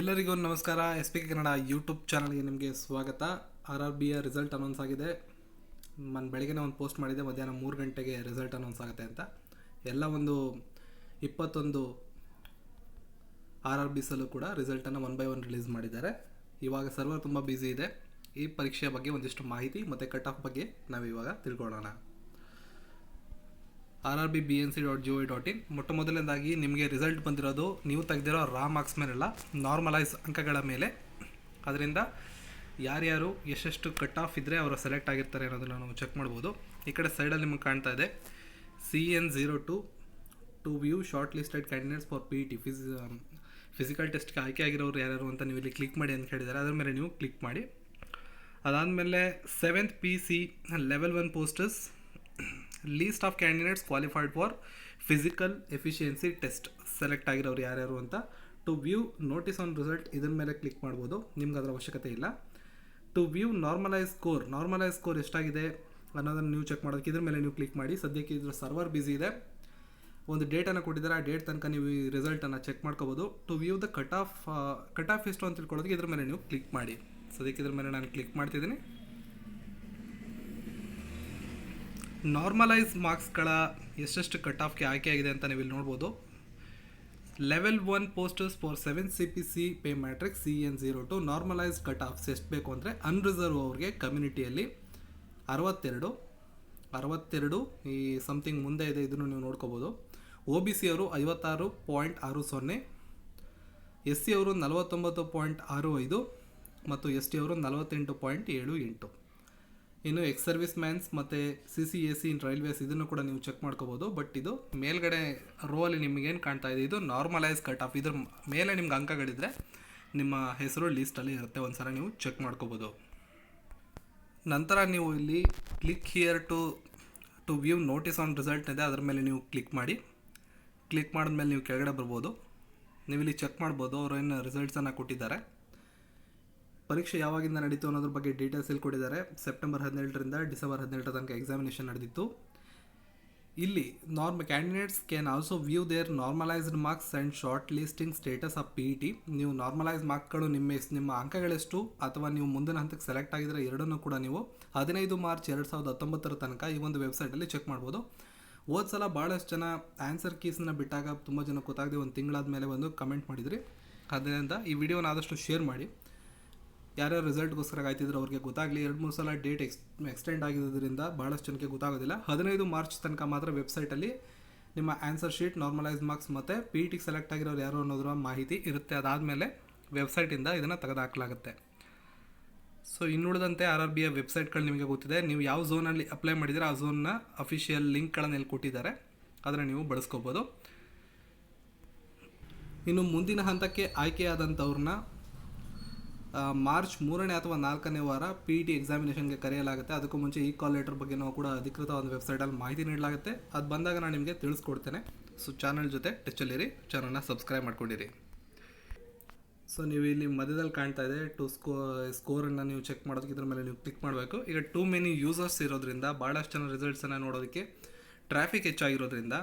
ಎಲ್ಲರಿಗೂ ನಮಸ್ಕಾರ. S P K Kannada YouTube ಚಾನಲ್ಗೆ ನಿಮಗೆ ಸ್ವಾಗತ. ಆರ್ ಆರ್ ಬಿಯ ರಿಸಲ್ಟ್ ಅನೌನ್ಸ್ ಆಗಿದೆ. ನಾನು ಬೆಳಗ್ಗೆ ಒಂದು ಪೋಸ್ಟ್ ಮಾಡಿದೆ. ಮಧ್ಯಾಹ್ನ ಮೂರು ಗಂಟೆಗೆ ರಿಸಲ್ಟ್ ಅನೌನ್ಸ್ ಆಗುತ್ತೆ ಅಂತ. ಎಲ್ಲ ಒಂದು ಇಪ್ಪತ್ತೊಂದು ಆರ್ ಆರ್ ಬಿಸಲ್ಲೂ ಕೂಡ ರಿಸಲ್ಟನ್ನು ಒನ್ ಬೈ ಒನ್ ರಿಲೀಸ್ ಮಾಡಿದ್ದಾರೆ. ಇವಾಗ ಸರ್ವರ್ ತುಂಬ ಬ್ಯುಸಿ ಇದೆ. ಈ ಪರೀಕ್ಷೆಯ ಬಗ್ಗೆ ಒಂದಿಷ್ಟು ಮಾಹಿತಿ ಮತ್ತು ಕಟ್ ಆಫ್ ಬಗ್ಗೆ ನಾವು ಇವಾಗ ತಿಳ್ಕೊಳ್ಳೋಣ. R R B B N C dot G O dot in ಮೊಟ್ಟ ಮೊದಲನೇದಾಗಿ ನಿಮಗೆ ರಿಸಲ್ಟ್ ಬಂದಿರೋದು ನೀವು ತೆಗೆದಿರೋ ರಾ ಮಾರ್ಕ್ಸ್ ಮೇಲೆಲ್ಲ ನಾರ್ಮಲೈಸ್ ಅಂಕಗಳ ಮೇಲೆ. ಅದರಿಂದ ಯಾರ್ಯಾರು ಎಷ್ಟೆಷ್ಟು ಕಟ್ ಆಫ್ ಇದ್ದರೆ ಅವರು ಸೆಲೆಕ್ಟ್ ಆಗಿರ್ತಾರೆ ಅನ್ನೋದನ್ನು ನಾವು ಚೆಕ್ ಮಾಡ್ಬೋದು. ಈ ಕಡೆ ಸೈಡಲ್ಲಿ ನಿಮಗೆ ಕಾಣ್ತಾ ಇದೆ. C N zero two two view shortlisted candidates for P T fees physical ಟೆಸ್ಟ್ಗೆ ಆಯ್ಕೆ ಆಗಿರೋರು ಯಾರ್ಯಾರು ಅಂತ ನೀವು ಇಲ್ಲಿ ಕ್ಲಿಕ್ ಮಾಡಿ ಅಂತ ಹೇಳಿದ್ದಾರೆ. ಅದರ ಮೇಲೆ ನೀವು ಕ್ಲಿಕ್ ಮಾಡಿ. ಅದಾದಮೇಲೆ seventh P C level one posters list of candidates qualified for physical efficiency test select ಆಗಿರೋರು ಯಾರ್ಯಾರು ಅಂತ to view notice on result ಇದರ ಮೇಲೆ ಕ್ಲಿಕ್ ಮಾಡ್ಬೋದು. ನಿಮ್ಗೆ ಅದರ ಅವಶ್ಯಕತೆ ಇಲ್ಲ. To view normalise score normalise score ಎಷ್ಟಾಗಿದೆ ಅನ್ನೋದನ್ನು ನೀವು ಚೆಕ್ ಮಾಡೋದಕ್ಕೆ ಇದ್ರ ಮೇಲೆ ನೀವು ಕ್ಲಿಕ್ ಮಾಡಿ. ಸದ್ಯಕ್ಕೆ ಇದ್ರ ಸರ್ವರ್ ಬ್ಯುಸಿ ಇದೆ. ಒಂದು ಡೇಟನ್ನು ಕೊಟ್ಟಿದ್ದಾರೆ. ಆ ಡೇಟ್ ತನಕ ನೀವು ಈ ರಿಸಲ್ಟನ್ನು ಚೆಕ್ ಮಾಡ್ಕೋಬೋದು. To view the cut off cut off ಎಷ್ಟು ಅಂತ ತಿಳ್ಕೊಳ್ಳೋದಕ್ಕೆ ಇದ್ರ ಮೇಲೆ ನೀವು ಕ್ಲಿಕ್ ಮಾಡಿ. ಸದ್ಯಕ್ಕೆ ಇದ್ರ ಮೇಲೆ ನಾನು ಕ್ಲಿಕ್ ಮಾಡ್ತಿದ್ದೀನಿ. ನಾರ್ಮಲೈಸ್ ಮಾರ್ಕ್ಸ್ಗಳ ಎಷ್ಟೆಷ್ಟು ಕಟ್ ಆಫ್ಗೆ ಆಯ್ಕೆ ಆಗಿದೆ ಅಂತ ನೀವು ಇಲ್ಲಿ ನೋಡ್ಬೋದು. Level one posters for seven C P C pay matrix C N zero to normalise cut offs ಎಷ್ಟು ಬೇಕು ಅಂದರೆ ಅನ್ರಿಸರ್ವ್ ಅವ್ರಿಗೆ ಕಮ್ಯುನಿಟಿಯಲ್ಲಿ ಅರವತ್ತೆರಡು ಅರವತ್ತೆರಡು ಈ ಸಮಥಿಂಗ್ ಮುಂದೆ ಇದೆ, ಇದನ್ನು ನೀವು ನೋಡ್ಕೋಬೋದು. ಒ ಬಿ ಸಿ ಅವರು ಐವತ್ತಾರು ಪಾಯಿಂಟ್ ಆರು ಸೊನ್ನೆ ಎಸ್ ಸಿ ಅವರು ನಲವತ್ತೊಂಬತ್ತು ಪಾಯಿಂಟ್ ಆರು ಐದು, ಮತ್ತು ಎಸ್ ಟಿ ಅವರು ನಲವತ್ತೆಂಟು ಪಾಯಿಂಟ್ ಏಳು ಎಂಟು. ಇನ್ನು ಎಕ್ಸ್ ಸರ್ವಿಸ್ ಮ್ಯಾನ್ಸ್ ಮತ್ತು C C A C in railways ಇದನ್ನು ಕೂಡ ನೀವು ಚೆಕ್ ಮಾಡ್ಕೋಬೋದು. ಬಟ್ ಇದು ಮೇಲ್ಗಡೆ ರೋ ಅಲ್ಲಿ ನಿಮಗೇನು ಕಾಣ್ತಾ ಇದೆ, ಇದು ನಾರ್ಮಲೈಸ್ ಕಟ್ ಆಫ್ ಇದ್ರ ಮೇಲೆ ನಿಮ್ಗೆ ಅಂಕಗಳಿದ್ರೆ ನಿಮ್ಮ ಹೆಸರು ಲೀಸ್ಟಲ್ಲಿ ಇರುತ್ತೆ, ಒಂದ್ಸಲ ನೀವು ಚೆಕ್ ಮಾಡ್ಕೋಬೋದು. ನಂತರ ನೀವು ಇಲ್ಲಿ click here to to view notice on result ಇದೆ, ಅದರ ಮೇಲೆ ನೀವು ಕ್ಲಿಕ್ ಮಾಡಿ. ಕ್ಲಿಕ್ ಮಾಡಿದ್ಮೇಲೆ ನೀವು ಕೆಳಗಡೆ ಬರ್ಬೋದು. ನೀವು ಇಲ್ಲಿ ಚೆಕ್ ಮಾಡ್ಬೋದು, ಅವರು ಏನು ರಿಸಲ್ಟ್ಸನ್ನು ಕೊಟ್ಟಿದ್ದಾರೆ. ಪರೀಕ್ಷೆ ಯಾವಾಗಿಂದ ನಡೀತು ಅನ್ನೋದ್ರ ಬಗ್ಗೆ ಡೀಟೇಲ್ಸ್ ಇಲ್ಲಿ ಕೊಟ್ಟಿದ್ದಾರೆ. ಸೆಪ್ಟೆಂಬರ್ ಹದಿನೇಳರಿಂದ ಡಿಸೆಂಬರ್ ಹದಿನೆಂಟರ ತನಕ ಎಕ್ಸಾಮಿನೇಷನ್ ನಡೆದಿತ್ತು. ಇಲ್ಲಿ norm candidates can also view their normalised marks and shortlisting status of P E T ನೀವು ನಾರ್ಮಲೈಸ್ ಮಾರ್ಕ್ಗಳು ನಿಮ್ಮ ನಿಮ್ಮ ಅಂಕಗಳೆಷ್ಟು ಅಥವಾ ನೀವು ಮುಂದಿನ ಹಂತಕ್ಕೆ ಸೆಲೆಕ್ಟ್ ಆಗಿದ್ರೆ ಎರಡನ್ನೂ ಕೂಡ ನೀವು ಹದಿನೈದು ಮಾರ್ಚ್ ಎರಡು ಸಾವಿರದ ಹತ್ತೊಂಬತ್ತರ ತನಕ ಈ ಒಂದು ವೆಬ್ಸೈಟಲ್ಲಿ ಚೆಕ್ ಮಾಡ್ಬೋದು. ಹೋದ ಸಲ ಭಾಳಷ್ಟು ಜನ ಆನ್ಸರ್ ಕೀಸನ್ನ ಬಿಟ್ಟಾಗ ತುಂಬ ಜನ ಗೊತ್ತಾಗದೆ ಒಂದು ತಿಂಗಳಾದ ಮೇಲೆ ಒಂದು ಕಮೆಂಟ್ ಮಾಡಿದ್ರಿ. ಅದರಿಂದ ಈ ವಿಡಿಯೋನ ಆದಷ್ಟು ಶೇರ್ ಮಾಡಿ. ಯಾರ್ಯಾರು ರಿಸಲ್ಟ್ಗೋಸ್ಕರ ಕಾಯ್ತಿದ್ರು ಅವ್ರಿಗೆ ಗೊತ್ತಾಗಲಿ. ಎರಡು, ಮೂರು ಸಲ ಡೇಟ್ ಎಕ್ಸ್, ಎಕ್ಸ್ಟೆಂಡ್ ಆಗಿರೋದ್ರಿಂದ ಭಾಳಷ್ಟು ಜನಕ್ಕೆ ಗೊತ್ತಾಗೋದಿಲ್ಲ. ಹದಿನೈದು ಮಾರ್ಚ್ ತನಕ ಮಾತ್ರ ವೆಬ್ಸೈಟಲ್ಲಿ ನಿಮ್ಮ ಆನ್ಸರ್ ಶೀಟ್ ನಾರ್ಮಲೈಸ್ ಮಾರ್ಕ್ಸ್ ಮತ್ತು ಪಿ ಟಿಗೆ ಸೆಲೆಕ್ಟ್ ಆಗಿರೋರು ಯಾರು ಅನ್ನೋದ್ರ ಮಾಹಿತಿ ಇರುತ್ತೆ. ಅದಾದಮೇಲೆ ವೆಬ್ಸೈಟಿಂದ ಇದನ್ನು ತೆಗೆದುಹಾಕಲಾಗುತ್ತೆ ಸೊ ಇನ್ನುಳಿದಂತೆ ಆರ್ ಆರ್ ಬಿಯ ವೆಬ್ಸೈಟ್ಗಳು ನಿಮಗೆ ಗೊತ್ತಿದೆ. ನೀವು ಯಾವ ಝೋನಲ್ಲಿ ಅಪ್ಲೈ ಮಾಡಿದರೆ ಆ ಝೋನ್ನ ಅಫಿಷಿಯಲ್ ಲಿಂಕ್ಗಳನ್ನು ಇಲ್ಲಿ ಕೊಟ್ಟಿದ್ದಾರೆ. ಅದನ್ನು ನೀವು ಬಳಸ್ಕೋಬೋದು. ಇನ್ನು ಮುಂದಿನ ಹಂತಕ್ಕೆ ಆಯ್ಕೆಯಾದಂಥವ್ರನ್ನ ಮಾರ್ಚ್ ಮೂರನೇ ಅಥವಾ ನಾಲ್ಕನೇ ವಾರ ಪಿ ಟಿ ಎಕ್ಸಾಮಿನೇಷನ್ಗೆ ಕರೆಯಲಾಗುತ್ತೆ. ಅದಕ್ಕೂ ಮುಂಚೆ ಈ ಕಾಲ್ ಲೆಟರ್ ಬಗ್ಗೆ ನಾವು ಕೂಡ ಒಂದು ವೆಬ್ಸೈಟಲ್ಲಿ ಮಾಹಿತಿ ನೀಡಲಾಗುತ್ತೆ. ಅದು ಬಂದಾಗ ನಾನು ನಿಮಗೆ ತಿಳಿಸ್ಕೊಡ್ತೇನೆ. ಸೊ ಚಾನಲ್ ಜೊತೆ ಟಚ್ಚಲ್ಲಿರಿ ಚಾನಲ್ನ ಸಬ್ಸ್ಕ್ರೈಬ್ ಮಾಡ್ಕೊಂಡಿರಿ. ಸೊ ನೀವು ಇಲ್ಲಿ ಮಧ್ಯದಲ್ಲಿ ಕಾಣ್ತಾ ಇದೆ. ಟು ಸ್ಕೋ ಸ್ಕೋರನ್ನು ನೀವು ಚೆಕ್ ಮಾಡೋದಕ್ಕೆ ಇದ್ರ ಮೇಲೆ ನೀವು ಕ್ಲಿಕ್ ಮಾಡಬೇಕು. ಈಗ ಟೂ ಮೆನಿ ಯೂಸರ್ಸ್ ಇರೋದ್ರಿಂದ ಭಾಳಷ್ಟು ಜನ ರಿಸಲ್ಟ್ಸನ್ನು ನೋಡೋದಕ್ಕೆ ಟ್ರಾಫಿಕ್ ಹೆಚ್ಚಾಗಿರೋದ್ರಿಂದ,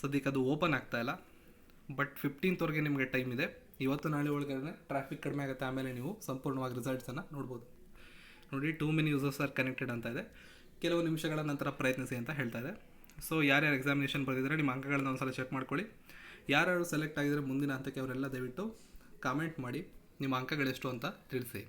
ಸದ್ಯಕ್ಕೆ ಅದು ಓಪನ್ ಆಗ್ತಾ ಇಲ್ಲ. ಬಟ್ ಫಿಫ್ಟೀನ್ತ್ವರೆಗೆ ನಿಮಗೆ ಟೈಮ್ ಇದೆ. ಇವತ್ತು ನಾಳೆ ಒಳಗಡೆ ಟ್ರಾಫಿಕ್ ಕಡಿಮೆ ಆಗುತ್ತೆ, ಆಮೇಲೆ ನೀವು ಸಂಪೂರ್ಣವಾಗಿ ರಿಸಲ್ಟ್ಸನ್ನು ನೋಡ್ಬೋದು. ನೋಡಿ too many users are connected ಅಂತ ಇದೆ. ಕೆಲವು ನಿಮಿಷಗಳ ನಂತರ ಪ್ರಯತ್ನಿಸಿ ಅಂತ ಹೇಳ್ತಾ ಇದೆ. ಸೊ ಯಾರ್ಯಾರು ಎಕ್ಸಾಮಿನೇಷನ್ ಬರೆದಿದ್ದಾರೆ ನಿಮ್ಮ ಅಂಕಗಳನ್ನ ಒಂದ್ಸಲ ಚೆಕ್ ಮಾಡ್ಕೊಳ್ಳಿ. ಯಾರ್ಯಾರು ಸೆಲೆಕ್ಟ್ ಆಗಿದ್ದಾರೆ ಮುಂದಿನ ಹಂತಕ್ಕೆ ಅವರೆಲ್ಲ ದಯವಿಟ್ಟು ಕಾಮೆಂಟ್ ಮಾಡಿ. ನಿಮ್ಮ ಅಂಕಗಳೆಷ್ಟು ಅಂತ ತಿಳಿಸಿ.